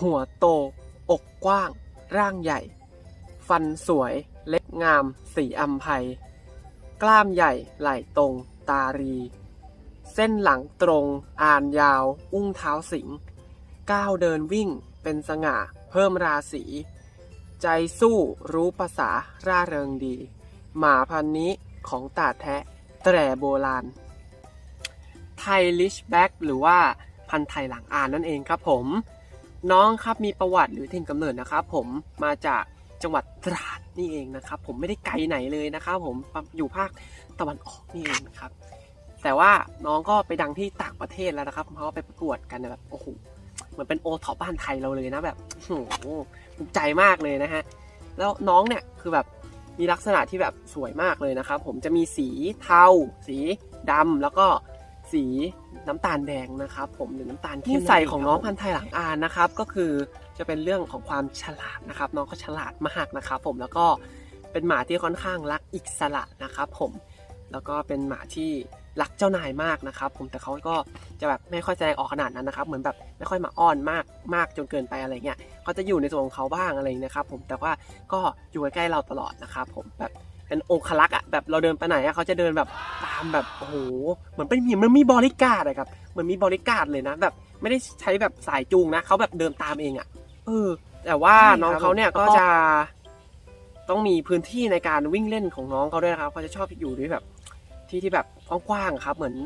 หัวโต อกกว้าง ร่างใหญ่ ฟันสวย เล็บงาม สีอัมภัย กล้ามใหญ่ไหล่ตรง ตารี เส้นหลังตรง อ่านยาว อุ้งเท้าสิง ก้าวเดินวิ่ง เป็นสง่า เพิ่มราศี ใจสู้ รู้ภาษา ร่าเริงดี หมาพันนี้ของตาแทะ แตรโบราณ ไทยลิชแบ็กหรือว่าพันธุ์ไทยหลังอ่านนั่นเองครับผม น้องครับมีประวัติหรือถิ่นกำเนิดนะครับผมมาจากจังหวัดตราดนี่เองนะครับ ผมไม่ได้ไกลไหนเลยนะครับ ผมอยู่ภาคตะวันออกนี่เองนะครับ แต่ว่าน้องก็ไปดังที่ต่างประเทศแล้วนะครับเพราะว่าไปประกวดกันแบบโอ้โหเหมือนเป็นโอท็อปบ้านไทยเราเลยนะแบบโอ้โหภูมิใจมากเลยนะฮะแล้วน้องเนี่ยคือแบบมีลักษณะที่แบบสวยมากเลยนะครับ ผมจะมีสีเทา สีดำแล้วก็ สีน้ำตาลแดงนะครับ ผมหรือน้ำตาลเข้มใสของน้องพันธุ์ไทยหลังอานนะครับ ก็คือจะเป็นเรื่องของความฉลาดนะครับ น้องก็ฉลาดมากนะครับ ผมแล้วก็เป็นหมาที่ค่อนข้างรักอิสระนะครับ ผมแล้วก็เป็นหมาที่รักเจ้านายมากนะครับ ผมแต่เขาก็จะแบบไม่ค่อยแสดงออกขนาดนั้นนะครับ เหมือนแบบไม่ค่อยมาอ้อนมากมากจนเกินไปอะไรเงี้ยเขาจะอยู่ในส่วนของเขาบ้างอะไรนะครับ ผมแต่ว่าก็อยู่ใกล้ๆเราตลอดนะครับ ผมแบบ เป็นองคลักษ์อะแบบเราเดินไปไหนอะเขาจะเดินแบบตามแบบโอ้โหเหมือนเป็นเหมือนมีบริการอะครับเหมือนมีบริการเลยนะแบบไม่ได้ใช้แบบสายจูงนะเขาแบบเดินตามเองอะเออ แต่ว่าน้องเขาเนี่ยก็จะต้องมีพื้นที่ในการวิ่งเล่นของน้องเขาด้วยนะครับเขาจะชอบอยู่ด้วยแบบที่ที่แบบกว้างๆครับ เหมือน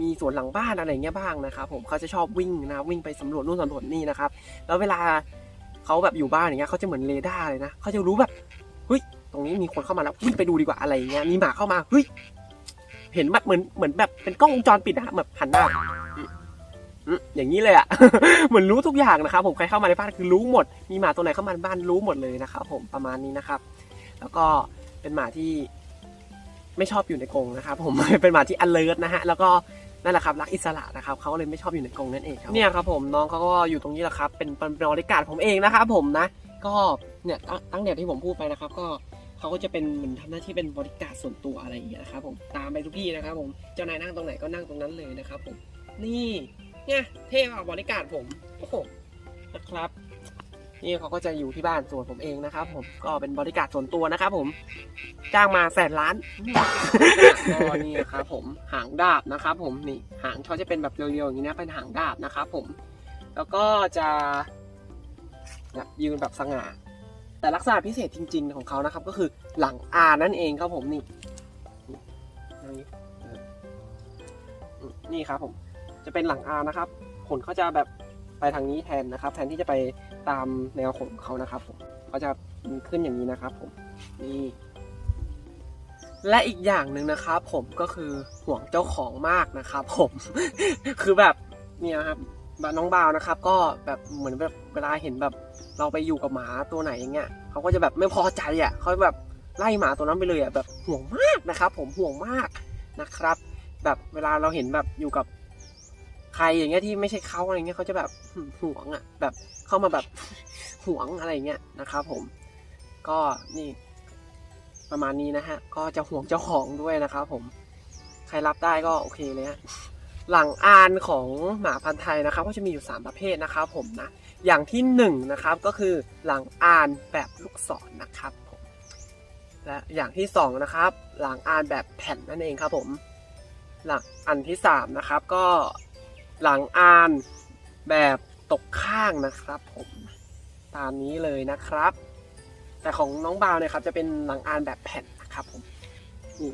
มีสวนหลังบ้านอะไรเงี้ยบ้างนะครับผมเขาจะชอบวิ่งนะวิ่งไปสำรวจนู่นสำรวจนี่นะครับ แล้วเวลาเขาแบบอยู่บ้านอย่างเงี้ยเขาจะเหมือนเรดาร์เลยนะเขาจะรู้แบบเฮ้ย ตรงนี้มีคนเข้ามาแล้ววิ่งไปดูดีกว่าอะไรเงี้ยมีหมาเข้ามาเฮ้ยเห็นแบบเหมือนเหมือนแบบเป็นกล้องวงจรปิดนะแบบหันหน้าอย่างนี้เลยอะเหมือนรู้ทุกอย่างนะครับผมใครเข้ามาในบ้านคือรู้หมด มีหมาตัวไหนเข้ามาในบ้านรู้หมดเลยนะครับผมประมาณนี้นะครับ แล้วก็เป็นหมาที่ไม่ชอบอยู่ในกรงนะครับ ผมเป็นหมาที่ alert นะฮะแล้วก็นั่นแหละครับรักอิสระนะครับเขาเลยไม่ชอบอยู่ในกรงนั่นเองครับเนี่ยครับผมน้องเขาก็อยู่ตรงนี้แหละครับ เป็นเป็นบริการผมเองนะครับผมนะ ก็เนี่ยตั้งตั้งแต่ที่ผมพูดไปนะครับ ก็ เขาก็จะเป็นเหมือนทำหน้าที่เป็นบริการส่วนตัวอะไรอย่างเงี้ยนะครับผมตามไปทุกที่นะครับผมเจ้านายนั่งตรงไหนก็นั่งตรงนั้นเลยนะครับผมนี่เนี่ยเท่กว่าบริการผมโอ้โหนะครับนี่เขาก็จะอยู่ที่บ้านส่วนผมเองนะครับ ผมก็เป็นบริการส่วนตัวนะครับ ผมจ้างมาแสนล้านก็นี่นะครับผมหางดาบนะครับ ผมนี่หางเขาจะเป็นแบบเรียวๆอย่างนี้นะเป็นหางดาบนะครับ ผม แล้วก็จะยืนแบบสง่า แต่ลักษณะพิเศษจริง ๆ ของเขานะครับ ก็คือหลังอานั่นเองครับผมนี่นี่ครับผมจะเป็นหลังอานะครับ ขนเขาจะแบบไปทางนี้แทนนะครับ แทนที่จะไปตามแนวขนเขานะครับผมเขาจะขึ้นอย่างนี้นะครับผมนี่และอีกอย่างหนึ่งนะครับ ผมก็คือห่วงเจ้าของมากนะครับ ผมคือแบบเนี่ยครับ น้องบาวนะครับ ก็แบบเหมือนแบบเวลาเห็นแบบเราไปอยู่กับหมาตัวไหนอย่างเงี้ยเขาก็จะแบบไม่พอใจอะเขาแบบไล่หมาตัวนั้นไปเลยอะแบบห่วงมากนะครับ ผมห่วงมากนะครับ แบบเวลาเราเห็นแบบอยู่กับใครอย่างเงี้ยที่ไม่ใช่เขาอะไรเงี้ยเขาจะแบบห่วงอะแบบเข้ามาแบบห่วงอะไรเงี้ยนะครับผมก็นี่ประมาณนี้นะฮะก็จะห่วงเจ้าของด้วยนะครับผมใครรับได้ก็โอเคเลยฮะ หลังอานของหมาพันธุ์ไทยนะครับก็จะมีอยู่ 3 ประเภทนะครับผมนะอย่างที่1นงนะครับก็คือหลังอานแบบลูกศรนนะครับผมและอย่างที่2นะครับหลังอานแบบแผ่นนั่นเองครับผมหลังอันที่3นะครับก็หลังอานแบบตกข้างนะครับผมตามนี้เลยนะครับ แต่ของน้องบาวเนี่ยครับจะเป็นหลังอานแบบแผ่นนะครับผมนี่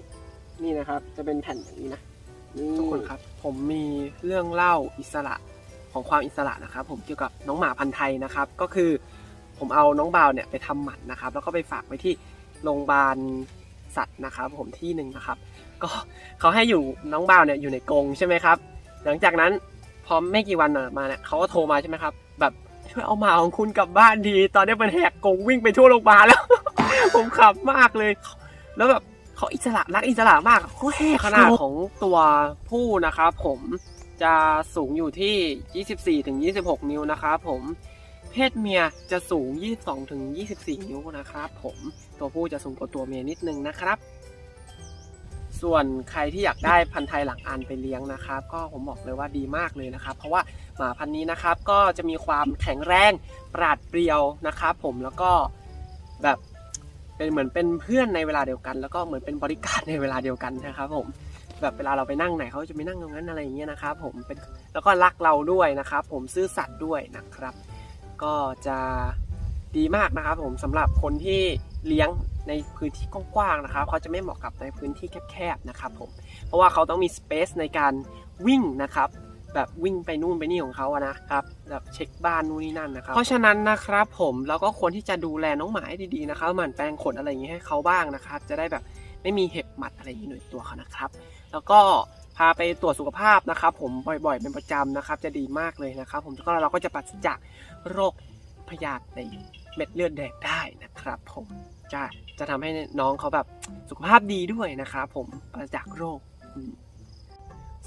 นี่นะครับจะเป็นแผ่นอย่างนี้นะ ทุกคนครับ ผมมีเรื่องเล่าอิสระของความอิสระนะครับ ผมเกี่ยวกับน้องหมาพันธุ์ไทยนะครับ ก็คือผมเอาน้องบ่าวเนี่ยไปทำหมันนะครับ แล้วก็ไปฝากไว้ที่โรงพยาบาลสัตว์นะครับ ผมที่หนึ่งนะครับ ก็เขาให้อยู่น้องบ่าวเนี่ยอยู่ในกรงใช่ไหมครับ หลังจากนั้นพอไม่กี่วันมาเนี่ยเขาก็โทรมาใช่ไหมครับ แบบช่วยเอาหมาของคุณกลับบ้านทีตอนนี้มันแหกกรงวิ่งไปทั่วโรงพยาบาลแล้ว ผมขับมากเลย แล้วแบบ เขาอิสระรักอิสระมากเขาแหกขนาดของตัวผู้นะครับผมจะสูงอยู่ที่ 24ถึง26 นิ้วนะครับผม เพศเมียจะสูง 22ถึง24 นิ้วนะครับผม ตัวผู้จะสูงกว่าตัวเมียนิดนึงนะครับ ส่วนใครที่อยากได้พันธุ์ไทยหลังอันไปเลี้ยงนะครับ ก็ผมบอกเลยว่าดีมากเลยนะครับ เพราะว่าหมาพันธุ์นี้นะครับก็จะมีความแข็งแรง ปราดเปรียวนะครับผม แล้วก็แบบ เป็นเหมือนเป็นเพื่อนในเวลาเดียวกัน แล้วก็เหมือนเป็นบริการในเวลาเดียวกันนะครับผมแบบเวลาเราไปนั่งไหนเขาจะไม่นั่งตรงนั้นอะไรอย่างเงี้ยนะครับผมเป็นแล้วก็รักเราด้วยนะครับ ผมซื่อสัตย์ด้วยนะครับ ก็จะดีมากนะครับ ผมสำหรับคนที่เลี้ยงในพื้นที่กว้างๆนะครับเขาจะไม่เหมาะกับในพื้นที่แคบๆนะครับผมเพราะว่าเขาต้องมีสเปซในการวิ่งนะครับ แบบวิ่งไปนู่นไปนี่ของเขาอะนะครับแบบเช็คบ้านนู่นนี่นั่นนะครับเพราะฉะนั้นนะครับผมเราก็ควรที่จะดูแลน้องหมาให้ดีๆนะครับหมั่นแปรงขนอะไรอย่างนี้ให้เขาบ้างนะครับ จะได้แบบไม่มีเห็บหมัดอะไรอย่างนี้ในตัวเขานะครับ แล้วก็พาไปตรวจสุขภาพนะครับ ผมบ่อยๆเป็นประจำนะครับ จะดีมากเลยนะครับ ผมก็เราก็จะปราศจากโรคพยาธิในเม็ดเลือดแดงได้นะครับ ผมจะจะทำให้น้องเขาแบบสุขภาพดีด้วยนะครับ ผมปราจากโรค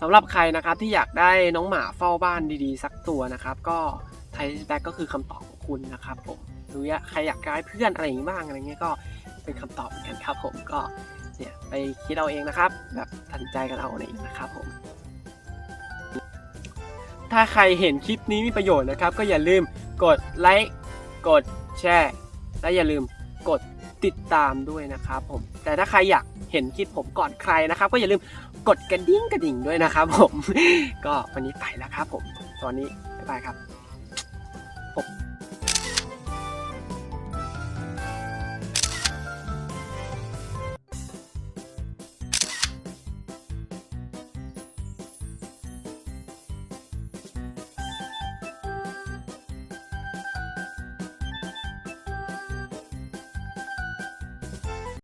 สำหรับใครนะครับที่อยากได้น้องหมาเฝ้าบ้านดีๆ สักตัวนะครับ ก็ไทแบ็กก็คือคำตอบของคุณนะครับผมหรือใครอยากได้เพื่อนอะไรอย่างนี้บ้างอะไรเงี้ยก็เป็นคำตอบเหมือนกันครับผมก็เนี่ยไปคิดเอาเองนะครับ แบบตัดสินใจกันเอาเองนะครับผม ถ้าใครเห็นคลิปนี้มีประโยชน์นะครับ ก็อย่าลืมกดไลค์กดแชร์และอย่าลืมกดติดตามด้วยนะครับผมแต่ถ้าใครอยากเห็นคลิปผมก่อนใครนะครับ ก็อย่าลืม กดกระดิ่งกระดิ่งด้วยนะครับผม ก็วันนี้ไปแล้วครับผม ตอนนี้บ๊ายบายครับผม